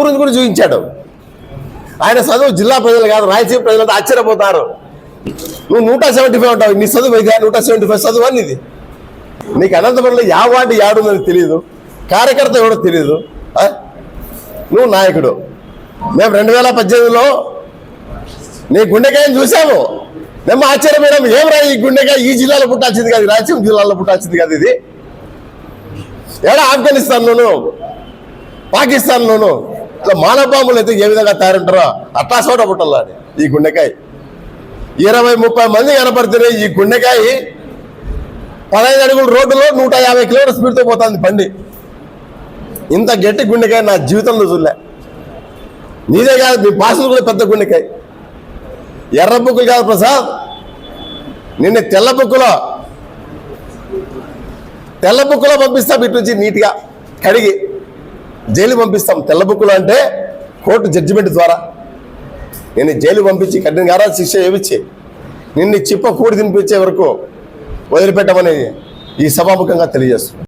గురించి కూడా చూపించాడు. ఆయన చదువు జిల్లా ప్రజలు కాదు రాయలసీమ ప్రజలంతా ఆశ్చర్యపోతారు. నువ్వు నూట సెవెంటీ ఫైవ్ ఉంటావు నీ చదువు అయితే నూట సెవెంటీ ఫైవ్ చదువు అని ఇది. నీకు అనంతపురంలో యా యాడుందని తెలియదు కార్యకర్త ఎవడో తెలియదు నువ్వు నాయకుడు. మేము రెండు వేల పద్దెనిమిదిలో నీ గుండెకాయని చూసాము మేము ఆశ్చర్యపోయినాము రా ఈ గుండెకాయ? ఈ జిల్లాలో పుట్టాల్సింది కాదు రాయలసీమ జిల్లాలో పుట్టాల్సింది కాదు ఇది. ఏడా ఆఫ్ఘనిస్తాన్లోను పాకిస్తాన్లోను ఇట్లా మానబాంబులు అయితే ఏ విధంగా తయారుంటారో అట్లా చోట పుట్టాల ఈ గుండెకాయ. ఇరవై ముప్పై మంది కనపడుతున్నాయి ఈ గుండెకాయ పదహైదు అడుగుల రోడ్డులో నూట యాభై కిలోమీటర్ స్పీడ్తో పోతుంది బండి. ఇంత గట్టి గుండెకాయ నా జీవితంలో చూడలే. నీదే కాదు మీ భాషలు కూడా పెద్ద గుండెకాయ. ఎర్ర బుక్కులు కాదు ప్రసాద్. నిన్న తెల్ల బుక్కులో తెల్ల బుక్కులో పంపిస్తా ఇటు నుంచి నీట్గా కడిగి. జైలు పంపిస్తాం. తెల్లబుక్కులు అంటే కోర్టు జడ్జిమెంట్ ద్వారా. నేను జైలు పంపించి కఠిన గారా శిక్ష ఏమిచ్చి నిన్ను చిప్ప కూడి తినిపించే వరకు వదిలిపెట్టమని ఈ సభాముఖంగా తెలియజేస్తున్నాను.